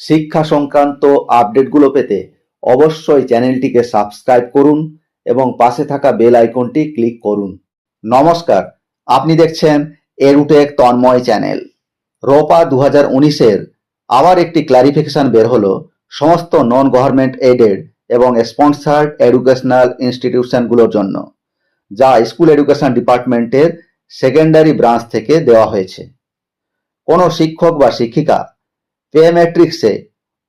শিক্ষা সংক্রান্ত আপডেটগুলো পেতে অবশ্যই চ্যানেলটিকে সাবস্ক্রাইব করুন এবং পাশে থাকা বেল আইকনটি ক্লিক করুন। নমস্কার, আপনি দেখছেন এরুটেক তন্ময় চ্যানেল। রোপা দু হাজার উনিশের আবার একটি ক্লারিফিকেশন বের হলো সমস্ত নন গভর্নমেন্ট এডেড এবং স্পন্সার্ড এডুকেশনাল ইনস্টিটিউশনগুলোর জন্য, যা স্কুল এডুকেশন ডিপার্টমেন্টের সেকেন্ডারি ব্রাঞ্চ থেকে দেওয়া হয়েছে। কোনো শিক্ষক বা শিক্ষিকা পে ম্যাট্রিক্সে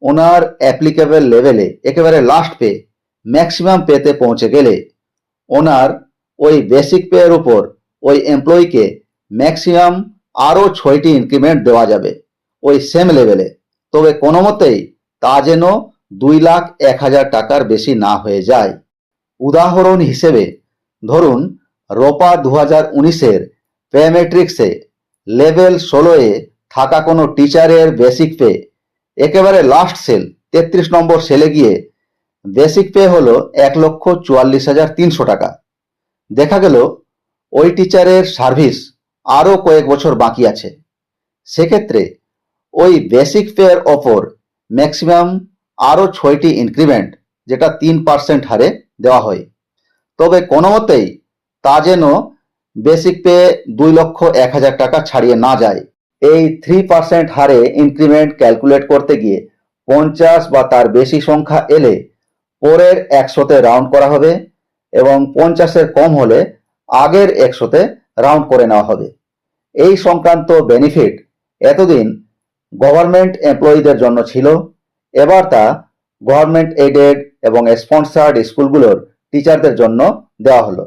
ওনার অ্যাপ্লিকেবল লেভেলে একেবারে লাস্ট পে ম্যাক্সিমাম পেতে পৌঁছে গেলে, ওনার ওই বেসিক পেয়ের উপর, ওই এমপ্লয়িকে ম্যাক্সিমাম আরও ছয়টি ইনক্রিমেন্ট দেওয়া যাবে, ওই সেম লেভেলে তবে কোনো মতেই তা যেন দুই লাখ এক হাজার টাকার বেশি না হয়ে যায়। উদাহরণ হিসেবে, ধরুন রোপা দু হাজার উনিশের পে লেভেল ষোলোয় থাকা কোনো টিচারের বেসিক পে একেবারে লাস্ট সেল তেত্রিশ নম্বর সেলে গিয়ে বেসিক পে হলো এক লক্ষ চুয়াল্লিশ হাজার তিনশো টাকা। দেখা গেল, ওই টিচারের সার্ভিস আরও কয়েক বছর বাকি আছে। সেক্ষেত্রে ওই বেসিক পেয়ের ওপর ম্যাক্সিমাম আরও ছয়টি ইনক্রিমেন্ট যেটা তিন পার্সেন্ট হারে দেওয়া হয়। তবে কোনো মতেই তা যেন বেসিক পে দুই লক্ষ এক হাজার টাকা ছাড়িয়ে না যায়। এই থ্রি পার্সেন্ট হারে ইনক্রিমেন্ট ক্যালকুলেট করতে গিয়ে পঞ্চাশ বা তার বেশি সংখ্যা এলে পরের একশোতে রাউন্ড করা হবে এবং পঞ্চাশের কম হলে আগের একশোতে রাউন্ড করে নেওয়া হবে। এই সংক্রান্ত বেনিফিট এতদিন গভর্নমেন্ট এমপ্লয়ীদের জন্য ছিল। এবার তা গভর্নমেন্ট এডেড এবং স্পন্সার্ড স্কুলগুলোর টিচারদের জন্য দেওয়া হলো।